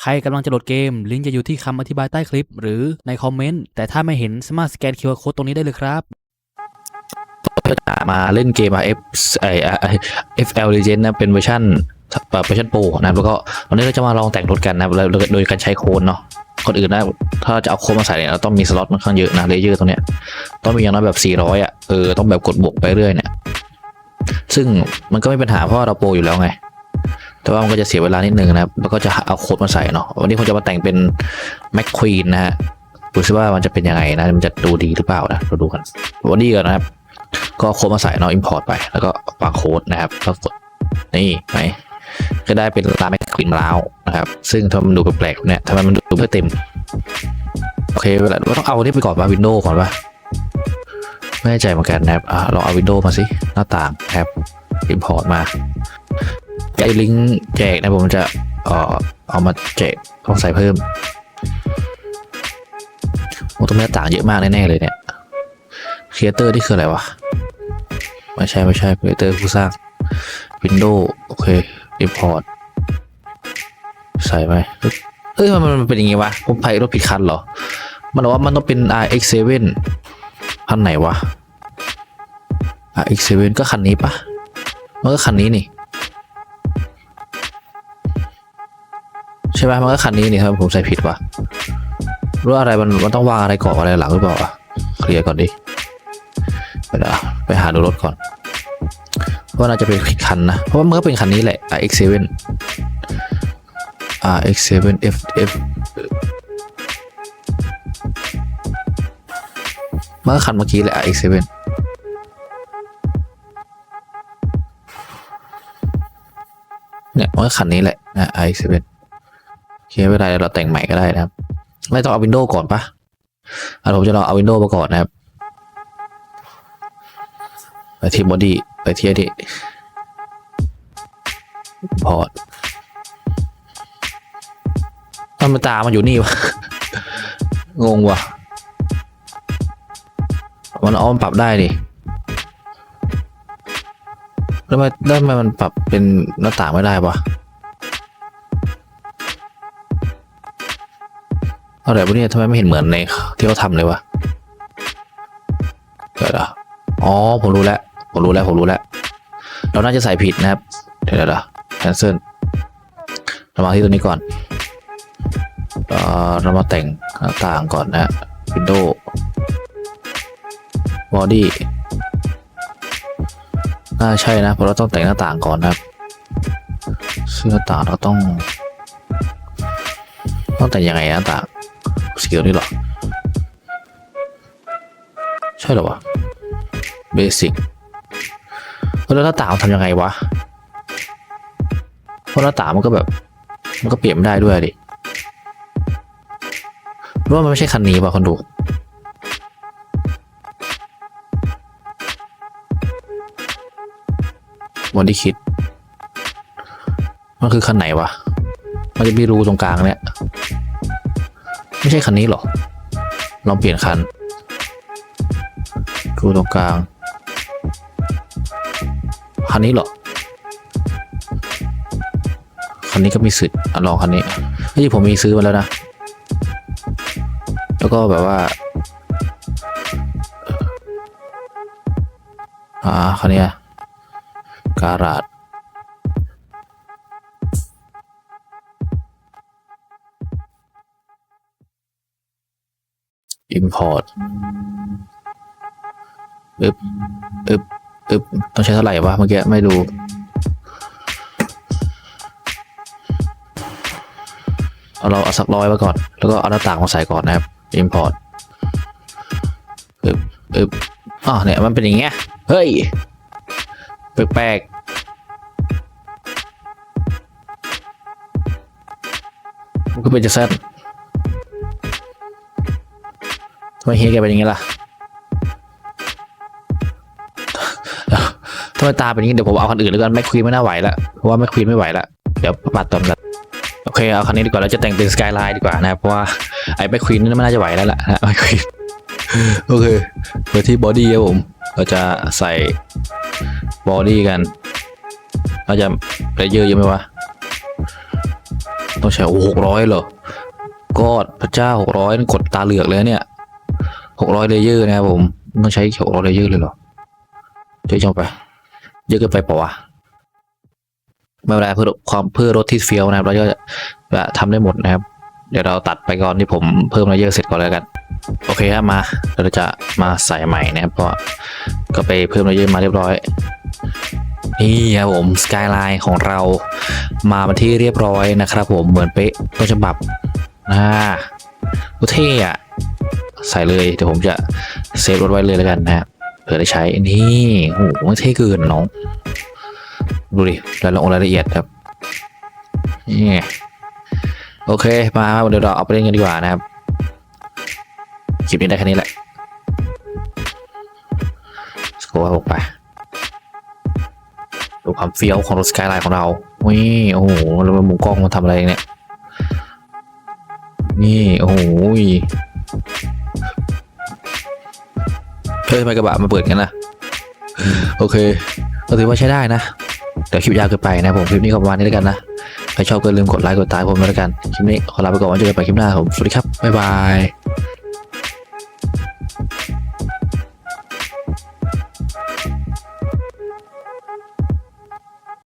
ใครกำลังจะโหลดเกม ลิงก์จะอยู่ที่คำอธิบายใต้คลิป หรือในคอมเมนต์ แต่ถ้าไม่เห็นสามารถสแกน QR Code ตรงนี้ได้เลยครับก็จะมาเล่นเกม F ไอไอ FL Legend นะเป็นเวอร์ชันเวอร์ชันโปรนะแล้วก็วันนี้เราจะมาลองแต่งรถกันนะโดยการใช้โค้ดเนาะคนอื่นนะถ้าจะเอาโค้ดมาใส่เนี่ยเราต้องมีสล็อตมันค่อนข้างเยอะนะเลเยอร์ตรงเนี้ยต้องมีอย่างน้อยแบบ 400 อะเออต้องแบบกดบวกไปเรื่อยเนี่ยซึ่งมันก็ไม่เป็นปัญหาเพราะเราโปรอยู่แล้วไง แต่ว่ามันก็จะเสียเวลานิดนึงนะครับ แล้วก็จะเอาโค้ดมาใส่เนาะ วันนี้ผมจะมาแต่งเป็นแม็กควีนนะฮะ ดูซิว่ามันจะเป็นยังไงนะ มันจะดูดีหรือเปล่านะเราดูกัน วันนี้ก่อนนะครับ ก็โค้ดมาใส่เนาะ import ไป แล้วก็วางโค้ดนะครับ แล้วกด นี่ไหมก็ได้เป็นลาแมคควินมาแล้วนะครับ ซึ่งทำมันดูแปลกๆเนี่ยทำไมมันดูไม่เต็ม โอเค เวลาเราต้องเอาอันนี้ไปก่อนว่าวินโดว์ก่อนวะไม่แน่ใจเหมือนกันนะครับอ่าลองเอาวินโดว์มาสิ หน้าต่างนะครับ import มา ไอ้ลิงก์แจกนะผมจะเอ่อเอามาแจกต้องใส่เพิ่มโอ้ตรงนี้หน้ต่างเยอะมากแน่ๆเลยเนี่ยครีเอเตอร์นี่คืออะไรวะ ไม่ใช่ไม่ใช่ครีเอเตอร์ผู้สร้าง Windows โอเค Import ใส่ไหมเอ้ยมันมันเป็นอย่างงี้วะผมไปรถผิดคันเหรอ มันบอกว่ามันต้องเป็น RX7 คันไหนวะ RX7 ก็คันนี้ปะมันก็คันนี้นี่ ใช่ไหมมันก็คันนี้นี่ครับผมใส่ผิดวะรู้อะไรมันมันต้องวางอะไรก่อนอะไรหลังหรือเปล่าวะเคลียร์ก่อนดิไปเดี๋ยวไปหาดูรถก่อนว่าน่าจะเป็นผิดคันนะ เพราะว่ามันก็เป็นคันนี้แหละ RX7 RX7 FF มันก็คันเมื่อกี้แหละ RX7 เนี่ยมันก็คันนี้แหละนะ RX7 เคไม่ไดี๋ยวเราแต่งใหม่ก็ได้นะครับ ไม่ต้องเอาวินโดว์ก่อนปะอะผมจะลองเอาวินโดว์มาก่อนนะครับ ไปที่บอดี้ไปที่ดิพอร์ตทำไมตามันอยู่นี่วะ งงวะมันเอมปรับได้ดิแล้วทำไมแล้วทำไมมันปรับเป็นหน้าต่างไม่ได้ปะ อะไรพวะเนี่ยทำไมไม่เห็นเหมือนในที่เขาทำเลยวะเดี๋ยวะอ๋อผมรู้แล้วผมรู้แล้วผมรู้แล้ว เราน่าจะใส่ผิดนะครับ เดี๋ยวเดี๋ยวแคนเซิลเรามาที่ตัวนี้ก่อนเออเรามาแต่งหน้าต่างก่อนนะ Windows Body น่าใช่นะ เพราะเราต้องแต่งหน้าต่างก่อนนะครับซึ่งหน้าต่างเราต้อง ต้องแต่งยังไงหน้าต่าง สีตัวนี้หรอ ใช่หรอวะเบสิกแล้วหน้าต่างทำยังไงวะเพราะหน้าต่างมันก็แบบ มันก็เปลี่ยนไม่ได้ด้วยดิรือว่ามันไม่ใช่คันนี้ป่ะคนดูวันที่คิด มันคือคันไหนวะ มันจะมีรูตรงกลางเนี่ย ไม่ใช่คันนี้หรอ ลองเปลี่ยนคันรูตรงกลาง คันนี้หรอ คันนี้ก็มีสิทธิ์ลองคันนี้ที่ผมมีซื้อมาแล้วนะ แล้วก็แบบว่า อ่าคันนี้การาด อิมพอร์ตอึบอึบอึบต้องใช้เท่าไหร่วะเมื่อกี้ไม่ดูเอาเราเอาสักร้อยไว้ก่อน แล้วก็เอาหน้าต่างมาใส่ก่อนนะครับ import อึบอึบอ๋อเนี่ยมันเป็นอย่างเงี้ย เฮ้ย แปลกๆมันก็เป็นจะเส้น ไมเฮียแกเป็นอย่างงี้ล่ะทำไมตาเป็นอย่างนี้เดี๋ยวผมเอาคันอื่นแล้วกันแม็กควีนไม่น่าไหวละเพราะว่าแม็กควีนไม่ไหวละเดี๋ยวปัดตอนกันโอเคเอาคันนี้ดีกว่าเราจะแต่งเป็นสกายไลน์ดีกว่านะครับเพราะว่าไอ้แม็กควีนนี่ไม่น่าจะไหวแล้วล่ะนะแม็กควีนโอเคไปที่บอดี้ครับผมเราจะใส่บอดี้กันเราจะเลเยอร์เยอะไหมวะต้องใช้โอ้หกร้อยเหรอก็พระเจ้าหกร้อยกดตาเหลือกเลยเนี่ย หกร้อยเลเยอร์นะครับผม ต้องใช้หกร้อยเลเยอร์เลยเหรอเจ๊จงไป เยอะเกินไปเปล่าวะไม่เป็นไรเพื่อความเพื่อรถที่เฟี้ยวนะครับ เราจะทำได้หมดนะครับ เดี๋ยวเราตัดไปก่อนที่ผมเพิ่มเลเยอร์เสร็จก่อนแล้วกัน โอเคครับมา เราจะมาใส่ใหม่นะครับ เพราะก็ไปเพิ่มเลเยอร์มาเรียบร้อย นี่ครับผมสกายไลน์ของเรามาเป็นที่เรียบร้อยนะครับ ผมเหมือนเป๊ะต้นฉบับอ่าโอเท่อะ ใส่เลยเดี๋ยวผมจะเซฟรถไว้เลยแล้วกันนะเผื่อได้ใช้นี่โอ้โหเท่เกินน้องดูดิรายละเอียดรายละเอียดครับนี่โอเคมาเดี๋ยวเราเอาไปเล่นกันดีกว่านะครับคลิปนี้ได้แค่นี้แหละสโคร์หกไปดูความเฟี้ยวของรถสกายไลน์ของเราวิโอ้โหแล้วมุมกล้องมันทำอะไรเนี่ยนี่ โอ้โห เฮ้ยทำไมกระบะมาเปิดกันนะโอเค ก็ถือว่าใช้ได้นะเดี๋ยวคลิปยาวเกินไปนะผมคลิปนี้ก็ประมาณนี้แล้วกันนะใครชอบก็อย่าลืมกดไลค์กดติดตามผมแล้วกันคลิปนี้ขอลาไปก่อนไว้เจอกันใหม่คลิปหน้าผมสวัสดีครับบ๊ายบาย